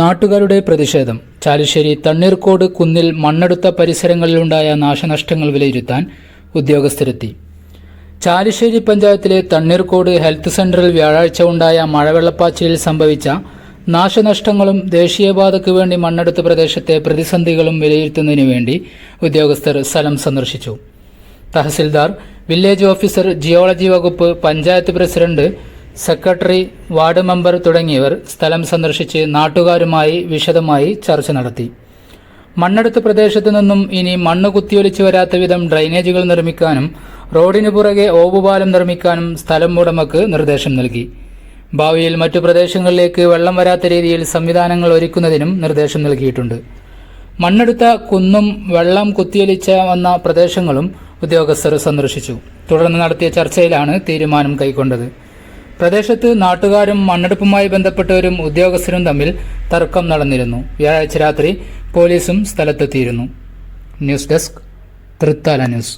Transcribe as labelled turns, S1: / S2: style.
S1: നാട്ടുകാരുടെ പ്രതിഷേധം. ചാലുശ്ശേരി തണ്ണീർക്കോട് കുന്നിൽ മണ്ണെടുത്ത പരിസരങ്ങളിലുണ്ടായ നാശനഷ്ടങ്ങൾ വിലയിരുത്താൻ ഉദ്യോഗസ്ഥരെത്തി. ചാലുശ്ശേരി പഞ്ചായത്തിലെ തണ്ണീർക്കോട് ഹെൽത്ത് സെന്ററിൽ വ്യാഴാഴ്ച ഉണ്ടായ മഴവെള്ളപ്പാച്ചിലിൽ സംഭവിച്ച നാശനഷ്ടങ്ങളും ദേശീയപാതയ്ക്ക് വേണ്ടി മണ്ണെടുത്ത പ്രദേശത്തെ പ്രതിസന്ധികളും വിലയിരുത്തുന്നതിനു വേണ്ടി ഉദ്യോഗസ്ഥർ സ്ഥലം സന്ദർശിച്ചു. തഹസിൽദാർ വില്ലേജ് ഓഫീസർ ജിയോളജി വകുപ്പ് panchayat president secretary ward member തുടങ്ങിയവർ സ്ഥലം സന്ദർശിച്ച് നാട്ടുകാരുമായി വിശദമായി ചർച്ച നടത്തി. മണ്ണെടുത്ത പ്രദേശത്തു നിന്നും ഇനി മണ്ണ് കുത്തിയൊലിച്ചു വരാത്ത വിധം ഡ്രൈനേജുകൾ നിർമ്മിക്കാനും റോഡിനു പുറകെ ഓവുപാലം നിർമ്മിക്കാനും സ്ഥലം ഉടമക്ക് നിർദ്ദേശം നൽകി. ഭാവിയിൽ മറ്റു പ്രദേശങ്ങളിലേക്ക് വെള്ളം വരാത്ത രീതിയിൽ സംവിധാനങ്ങൾ ഒരുക്കുന്നതിനും നിർദ്ദേശം നൽകിയിട്ടുണ്ട്. മണ്ണെടുത്ത കുന്നും വെള്ളം കുത്തിയൊലിച്ച വന്ന പ്രദേശങ്ങളും ഉദ്യോഗസ്ഥർ സന്ദർശിച്ചു. തുടർന്ന് നടത്തിയ ചർച്ചയിലാണ് തീരുമാനം കൈക്കൊണ്ടത്. പ്രദേശത്ത് നാട്ടുകാരും മണ്ണെടുപ്പുമായി ബന്ധപ്പെട്ടവരും ഉദ്യോഗസ്ഥരും തമ്മിൽ തർക്കം നടന്നിരുന്നു. വ്യാഴാഴ്ച രാത്രി പോലീസും സ്ഥലത്തെത്തിയിരുന്നു. News desk Thrithala news.